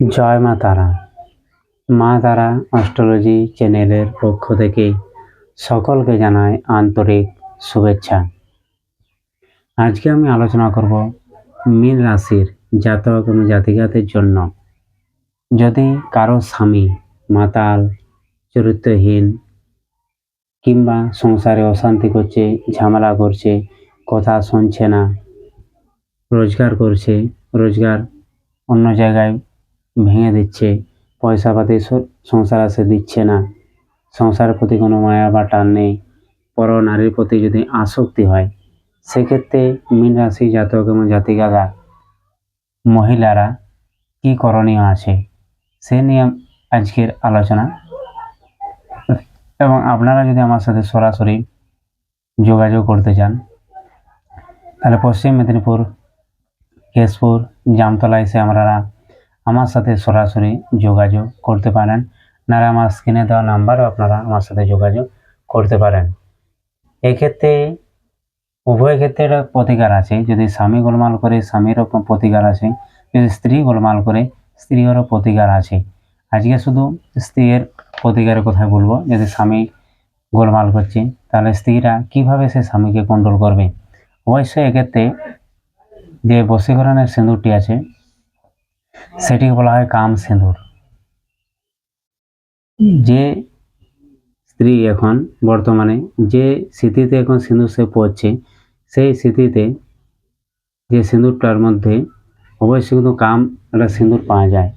জয় মা তারা। মা তারা অস্ট্রোলজি চ্যানেলের পক্ষ থেকে সকলকে জানাই আন্তরিক শুভেচ্ছা। আজকে আমি আলোচনা করব মীন রাশির জাতক এবং জাতিকাদের জন্য। যদি কারও স্বামী মাতাল, চরিত্রহীন কিংবা সংসারে অশান্তি করছে, ঝামেলা করছে, কথা শুনছে না, রোজগার করছে, রোজগার অন্য জায়গায় ভেঙে দিচ্ছে। পয়সা পাতি সংসার আসে দিচ্ছে না। সংসারের প্রতি কোনো মায়া বা টান নেই। পর নারীর প্রতি যদি আসক্তি হয়, সেক্ষেত্রে মীন রাশি জাতক এবং জাতিকারা, মহিলারা কি করণীয় আছে? সে নিয়ে আজকের আলোচনা। এবং আপনারা যদি আমার সাথে সরাসরি যোগাযোগ করতে চান, তাহলে পশ্চিম মেদিনীপুর, কেশপুর, জামতলা এসে আপনারা আমার সাথে সরাসরি যোগাযোগ করতে পারেন। নাহলে আমার স্ক্রিনে দেওয়া নাম্বারও আপনারা আমার সাথে যোগাযোগ করতে পারেন। এক্ষেত্রে, উভয় ক্ষেত্রে প্রতিকার আছে। যদি স্বামী গোলমাল করে, স্বামীরও প্রতিকার আছে। যদি স্ত্রী গোলমাল করে, স্ত্রীরও প্রতিকার আছে। আজকে শুধু স্ত্রীর প্রতিকারের কথা বলব। যদি স্বামী গোলমাল করছে, তাহলে স্ত্রীরা কীভাবে সে স্বামীকে কন্ট্রোল করবে? অবশ্যই এক্ষেত্রে যে বশীকরণের সিঁদুরটি আছে সেটিকে বলা হয় কাম সিঁদুর। যে স্ত্রী এখন বর্তমানে, যে স্মৃতিতে এখন সিঁদুর সে পড়ছে সেই স্মৃতিতে যে সিঁদুরটার মধ্যে অবশ্যই কিন্তু কাম একটা সিঁদুর পাওয়া যায়।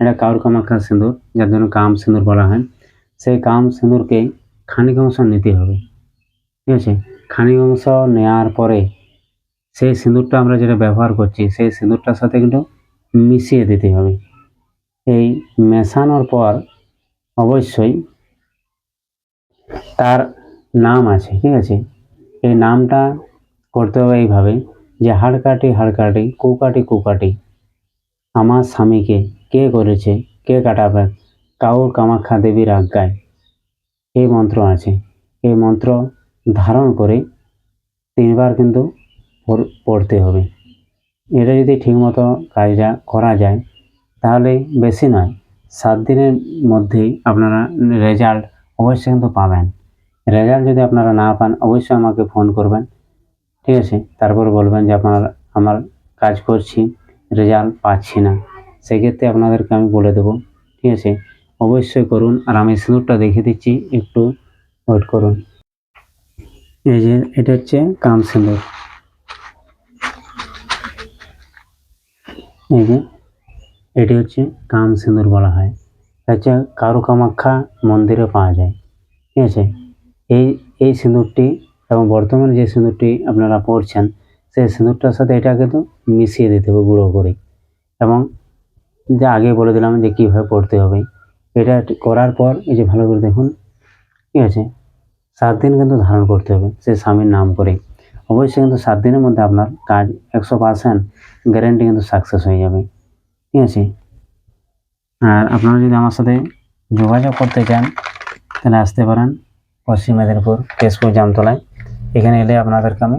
এটা কাউর কামাক্ষা সিঁদুর, যার জন্য কাম সিঁদুর বলা হয়। সেই কাম সিঁদুরকে খানিক অংশ নিতে হবে। ঠিক আছে? খানিক অংশ নেওয়ার পরে সেই সিঁদুরটা আমরা যেটা ব্যবহার করছি, সেই সিঁদুরটার সাথে কিন্তু মিশিয়ে দিতে হবে। এই মেশানোর পর অবশ্যই তার নাম আছে, ঠিক আছে? এই নামটা করতে হবে এইভাবে যে হাড়কাটি হাড়কাটি কুকাটি কুকাটি আমার স্বামীকে কে করেছে, কে কাটাবে, কাউর কামাখ্যা দেবীর আজ্ঞায় এই মন্ত্র আছে। এই মন্ত্র ধারণ করে তিনবার কিন্তু পড়তে হবে। এটা যদি ঠিকমতো কাজটা করা যায়, তাহলে বেশি নয়। সাত দিনের মধ্যেই আপনারা রেজাল্ট অবশ্যই কিন্তু পাবেন। রেজাল্ট যদি আপনারা না পান, অবশ্যই আমাকে ফোন করবেন। ঠিক আছে? তারপর বলবেন যে আপনার, আমার কাজ করছি রেজাল্ট পাচ্ছি না। সেক্ষেত্রে আপনাদেরকে আমি বলে দেবো, ঠিক আছে? অবশ্যই করুন। আর আমি সিঁদুরটা দেখিয়ে দিচ্ছি, একটু ওয়েট করুন। এই যে, এটা হচ্ছে কাম সিঁদুর এই যে এটি হচ্ছে কাম সিঁদুর বলা হয়। হচ্ছে কারু কামাখ্যা মন্দিরে পাওয়া যায়। ঠিক আছে? এই এই সিঁদুরটি এবং বর্তমানে যে সিঁদুরটি আপনারা পড়ছেন সেই সিঁদুরটার সাথে এটা কিন্তু মিশিয়ে দিতে হবে গুঁড়ো করে। এবং যে আগে বলে দিলাম যে কীভাবে পড়তে হবে, এটা করার পর এই যে ভালো করে দেখুন, ঠিক আছে? সাত দিন কিন্তু ধারণ করতে হবে সে স্বামীর নাম করে। অবশ্যই কিন্তু সাত দিনের মধ্যে আপনার কাজ একশো পার্সেন্ট গ্যারেন্টি কিন্তু সাকসেস হয়ে যাবে। ঠিক আছে? আর আপনারা যদি আমার সাথে যোগাযোগ করতে চান, তাহলে আসতে পারেন পশ্চিম মেদিনীপুর কেশপুর জামতলায়। এখানে এলে আপনাদেরকে আমি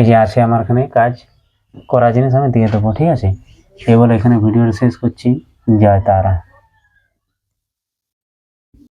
এই যে আছে আমার এখানে কাজ করা জিনিস আমি দিয়ে দেবো, ঠিক আছে? এই বলে এখানে ভিডিওটা শেষ করছি। জয় তারা।